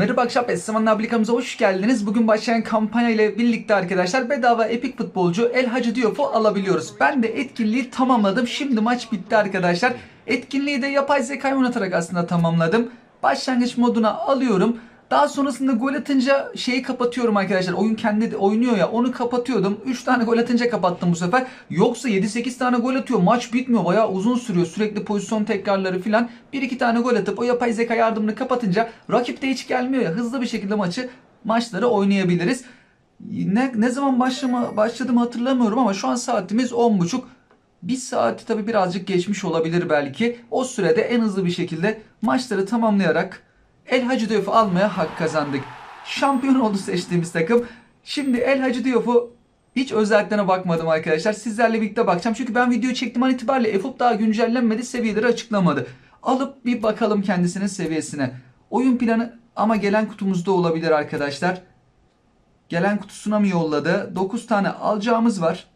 Merhaba akşam Esseman ablikamıza hoş geldiniz. Bugün başlayan kampanya ile birlikte arkadaşlar bedava epik futbolcu El Hacı Diop'u alabiliyoruz. Ben de etkinliği tamamladım. Şimdi maç bitti arkadaşlar. Etkinliği de yapay zekayı oynatarak aslında tamamladım. Başlangıç moduna alıyorum. Daha sonrasında gol atınca şeyi kapatıyorum arkadaşlar. Oyun kendi oynuyor ya onu kapatıyordum. 3 tane gol atınca kapattım bu sefer. Yoksa 7-8 tane gol atıyor. Maç bitmiyor. Bayağı uzun sürüyor. Sürekli pozisyon tekrarları filan. 1-2 tane gol atıp o yapay zeka yardımını kapatınca rakip de hiç gelmiyor ya. Hızlı bir şekilde maçı maçları oynayabiliriz. Ne, ne zaman başlama, başladığımı hatırlamıyorum ama şu an saatimiz 10.30. Bir saati tabi birazcık geçmiş olabilir belki. O sürede en hızlı bir şekilde maçları tamamlayarak El Hacı Diop'u almaya hak kazandık. Şampiyon oldu seçtiğimiz takım. Şimdi El Hacı Diop'u hiç özelliklerine bakmadım arkadaşlar. Sizlerle birlikte bakacağım. Çünkü ben video çektiğim an itibariyle EFUP daha güncellenmedi. Seviyeleri açıklamadı. Alıp bir bakalım kendisinin seviyesine. Oyun planı ama gelen kutumuzda olabilir arkadaşlar. Gelen kutusuna mı yolladı? 9 tane alacağımız var.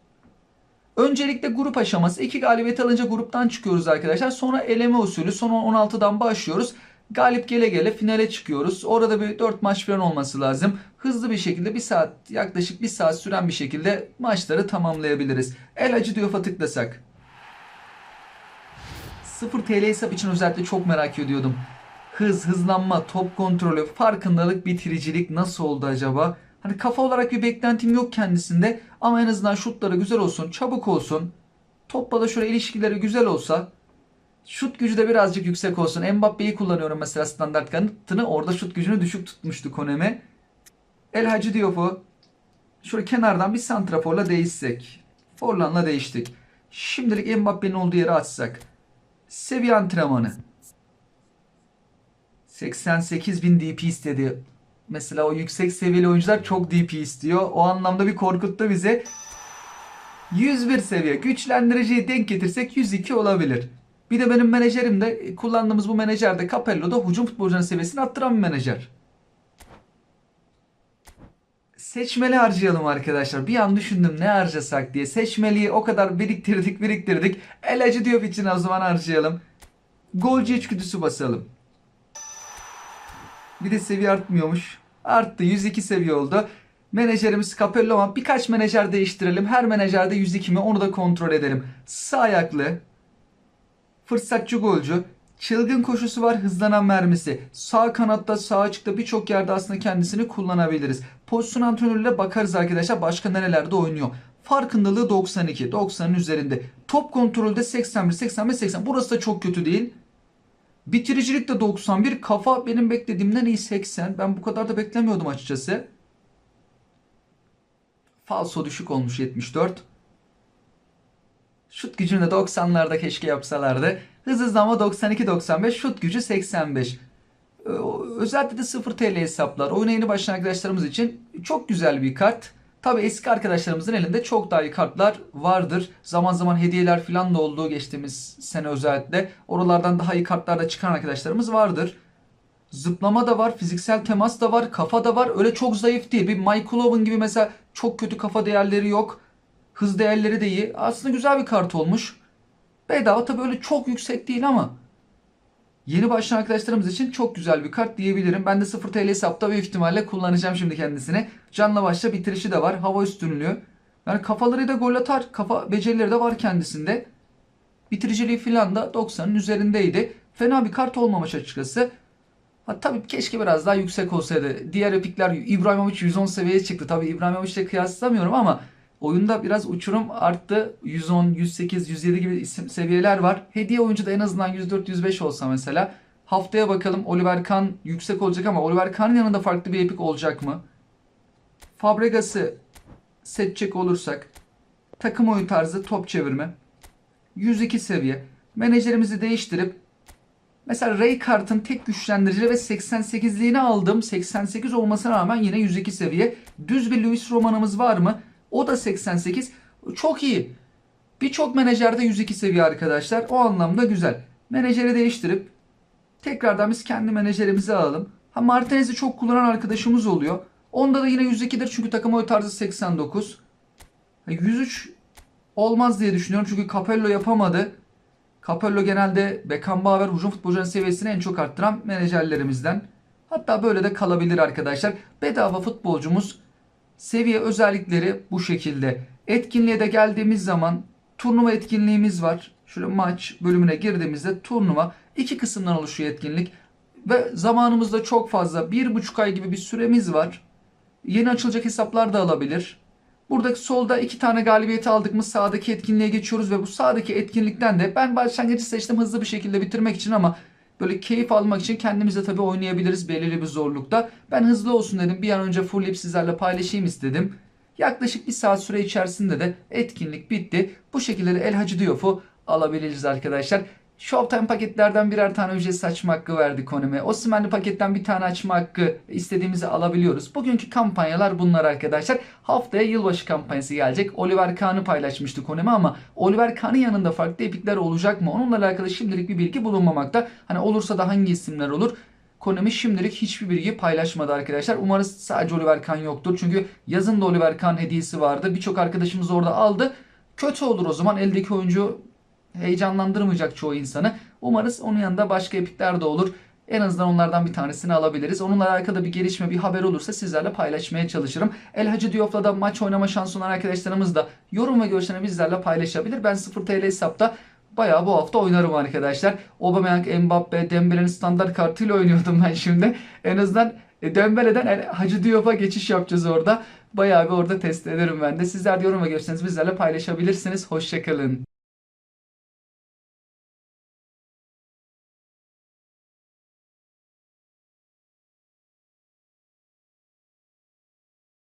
Öncelikle grup aşaması. 2 galibiyet alınca gruptan çıkıyoruz arkadaşlar. Sonra eleme usulü. Son 16'dan başlıyoruz. Galip gele gele finale çıkıyoruz. Orada bir 4 maç falan olması lazım. Hızlı bir şekilde bir saat yaklaşık bir saat süren bir şekilde maçları tamamlayabiliriz. El acı diyor tıklasak. 0 TL hesap için özellikle çok merak ediyordum. Hız, hızlanma, top kontrolü, farkındalık, bitiricilik nasıl oldu acaba? Hani kafa olarak bir beklentim yok kendisinde ama en azından şutları güzel olsun, çabuk olsun. Topla da şöyle ilişkileri güzel olsa Şut gücü de birazcık yüksek olsun. Mbappe'yi kullanıyorum mesela standart kanıtını. Orada şut gücünü düşük tutmuştu Konemi. El Hacı Diop'u şöyle kenardan bir santraforla değişsek. Forlan'la değiştik. Şimdilik Mbappe'nin olduğu yeri açsak. Seviye antrenmanı. 88 bin DP istedi. Mesela o yüksek seviyeli oyuncular çok DP istiyor. O anlamda bir korkuttu bizi. 101 seviye. Güçlendiriciyi denk getirsek 102 olabilir. Bir de benim menajerim de kullandığımız bu menajer de Capello'da hücum futbolcunun seviyesini arttıran bir menajer. Seçmeli harcayalım arkadaşlar. Bir an düşündüm ne harcasak diye. Seçmeliyi o kadar biriktirdik biriktirdik. El acı diyor için o zaman harcayalım. Golcü içgüdüsü basalım. Bir de seviye artmıyormuş. Arttı. 102 seviye oldu. Menajerimiz Capello ama birkaç menajer değiştirelim. Her menajerde 102 mi onu da kontrol edelim. Sağ ayaklı. Fırsatçı golcü. Çılgın koşusu var hızlanan mermisi. Sağ kanatta sağ açıkta birçok yerde aslında kendisini kullanabiliriz. Pozisyon antrenörüyle bakarız arkadaşlar başka nerelerde oynuyor. Farkındalığı 92. 90'ın üzerinde. Top kontrolde 81, 85, 80. Burası da çok kötü değil. Bitiricilik de 91. Kafa benim beklediğimden iyi 80. Ben bu kadar da beklemiyordum açıkçası. Falso düşük olmuş 74. Şut gücünü de 90'larda keşke yapsalardı. Hız hızlanma 92-95, şut gücü 85. Ee, Özellikle de 0 TL hesaplar. Oyuna yeni başlayan arkadaşlarımız için çok güzel bir kart. Tabi eski arkadaşlarımızın elinde çok daha iyi kartlar vardır. Zaman zaman hediyeler falan da olduğu geçtiğimiz sene özellikle. Oralardan daha iyi kartlar da çıkan arkadaşlarımız vardır. Zıplama da var, fiziksel temas da var, kafa da var. Öyle çok zayıf değil. Bir Michael Owen gibi mesela çok kötü kafa değerleri yok. Hız değerleri de iyi. Aslında güzel bir kart olmuş. Bedava tabii öyle çok yüksek değil ama yeni başlayan arkadaşlarımız için çok güzel bir kart diyebilirim. Ben de 0 TL hesapta büyük ihtimalle kullanacağım şimdi kendisini. Canla başla bitirişi de var. Hava üstünlüğü. Yani kafaları da gol atar. Kafa becerileri de var kendisinde. Bitiriciliği falan da 90'ın üzerindeydi. Fena bir kart olmamış açıkçası. Ha, tabii keşke biraz daha yüksek olsaydı. Diğer epikler İbrahimovic 110 seviyeye çıktı. Tabii İbrahimovic'le kıyaslamıyorum ama Oyunda biraz uçurum arttı. 110, 108, 107 gibi isim seviyeler var. Hediye oyuncu da en azından 104, 105 olsa mesela. Haftaya bakalım Oliver Kahn yüksek olacak ama Oliver Kahn'ın yanında farklı bir epik olacak mı? Fabregas'ı seçecek olursak takım oyun tarzı top çevirme 102 seviye. Menajerimizi değiştirip mesela Ray kartın tek güçlendirici ve 88'liğini aldım. 88 olmasına rağmen yine 102 seviye. Düz bir Luis Roman'ımız var mı? O da 88. Çok iyi. Birçok menajerde 102 seviye arkadaşlar. O anlamda güzel. Menajeri değiştirip tekrardan biz kendi menajerimizi alalım. Ha Martinez'i çok kullanan arkadaşımız oluyor. Onda da yine 102'dir çünkü takım oy tarzı 89. Ha, 103 olmaz diye düşünüyorum çünkü Capello yapamadı. Capello genelde Beckenbauer hücum futbolcuların seviyesini en çok arttıran menajerlerimizden. Hatta böyle de kalabilir arkadaşlar. Bedava futbolcumuz seviye özellikleri bu şekilde. Etkinliğe de geldiğimiz zaman turnuva etkinliğimiz var. Şöyle maç bölümüne girdiğimizde turnuva iki kısımdan oluşuyor etkinlik. Ve zamanımızda çok fazla bir buçuk ay gibi bir süremiz var. Yeni açılacak hesaplar da alabilir. Buradaki solda iki tane galibiyeti aldık mı sağdaki etkinliğe geçiyoruz ve bu sağdaki etkinlikten de ben başlangıcı seçtim hızlı bir şekilde bitirmek için ama böyle keyif almak için kendimiz de tabii oynayabiliriz belirli bir zorlukta. Ben hızlı olsun dedim bir an önce fullleyip sizlerle paylaşayım istedim. Yaklaşık bir saat süre içerisinde de etkinlik bitti. Bu şekilde de El Hacı Diyof'u alabiliriz arkadaşlar. Showtime paketlerden birer tane ücretsiz açma hakkı verdi Konami. Osimhen'li paketten bir tane açma hakkı istediğimizi alabiliyoruz. Bugünkü kampanyalar bunlar arkadaşlar. Haftaya yılbaşı kampanyası gelecek. Oliver Kahn'ı paylaşmıştı Konami ama Oliver Kahn'ın yanında farklı epikler olacak mı? Onunla alakalı şimdilik bir bilgi bulunmamakta. Hani olursa da hangi isimler olur? Konami şimdilik hiçbir bilgi paylaşmadı arkadaşlar. Umarız sadece Oliver Kahn yoktur. Çünkü yazın da Oliver Kahn hediyesi vardı. Birçok arkadaşımız orada aldı. Kötü olur o zaman eldeki oyuncu heyecanlandırmayacak çoğu insanı. Umarız onun yanında başka epikler de olur. En azından onlardan bir tanesini alabiliriz. Onunla alakalı bir gelişme, bir haber olursa sizlerle paylaşmaya çalışırım. El Hacı Diof'la da maç oynama şansı olan arkadaşlarımız da yorum ve görüşlerini bizlerle paylaşabilir. Ben 0 TL hesapta bayağı bu hafta oynarım arkadaşlar. Aubameyang, Mbappe, Dembele'nin standart kartıyla oynuyordum ben şimdi. En azından e, Dembele'den El Hacı Diof'a geçiş yapacağız orada. Bayağı bir orada test ederim ben de. Sizler de yorum ve görüşlerinizi bizlerle paylaşabilirsiniz. Hoşçakalın.